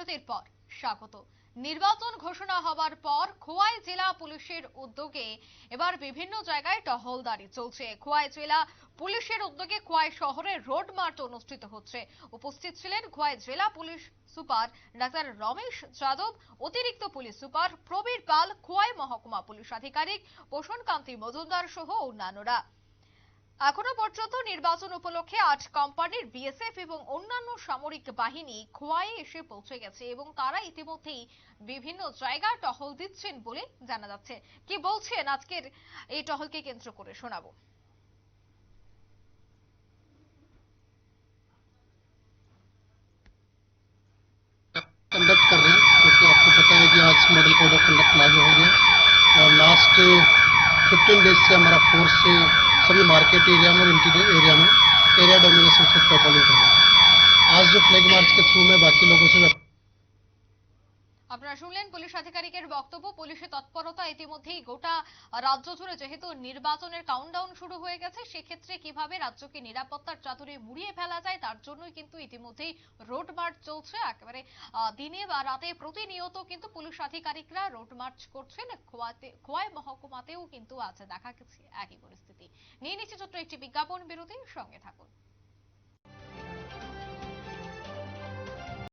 বিরতির পর স্বাগত। নির্বাচন ঘোষণা হবার পর খোয়াই জেলা পুলিশের উদ্যোগে এবার বিভিন্ন জায়গায় টহলদারি চলছে। খোয়াই জেলা পুলিশের উদ্যোগে খোয়াই শহরে রোড মার্চ অনুষ্ঠিত হচ্ছে। উপস্থিত ছিলেন খোয়াই জেলা police super doctor Ramesh Yadav, অতিরিক্ত পুলিশ সুপার প্রবীর পাল, খোয়াই মহকুমা পুলিশ আধিকারিক পোষণ কান্তি মজুমদার সহ অন্যান্যরা। এখনো পর্যন্ত নির্বাচন উপলক্ষে আট কোম্পানির বিএসএফ এবং অন্যান্য সামরিক বাহিনী খোয়াই এসে পৌঁছে গেছে এবং তারা ইতিমধ্যেই বিভিন্ন জায়গায় টহল দিচ্ছেন বলে জানা যাচ্ছে কি বলছেন আজকের এই টহলকে কেন্দ্র করে শোনাবো कंडक्ट कर रहे हैं क्योंकि आपको पता है कि आज मॉडल कोड ऑफ कंडक्ट लागू हो गया और लास्ट फिफ्टीन डेज से हमारा फोर्स से सभी मार्केट एरिया में और इंटीरियर एरिया में एरिया डोमिनेशन से पेट्रोलिंग कर रहा है। आज जो फ्लैग मार्च के थ्रू मैं बाकी लोगों से আপনারা শুনলেন পুলিশ আধিকারিকের বক্তব্য। পুলিশের তৎপরতা ইতিমধ্যেই গোটা রাজ্য জুড়ে, যেহেতু নির্বাচনের কাউন্টডাউন শুরু হয়ে গেছে, সেক্ষেত্রে কীভাবে রাজ্যকে নিরাপত্তার চাতুরে মুড়িয়ে ফেলা যায়, তার জন্যই কিন্তু ইতিমধ্যেই রোড মার্চ চলছে। একেবারে দিনে বা রাতে প্রতিনিয়ত কিন্তু পুলিশ আধিকারিকরা রোড মার্চ করছেন। খোয়াতে, খোয়াই মহকুমাতেও কিন্তু আছে দেখা গেছে একই পরিস্থিতি। নিয়ে নিচ্ছে ছোট্ট একটি বিজ্ঞাপন বিরতির সঙ্গে থাকুন।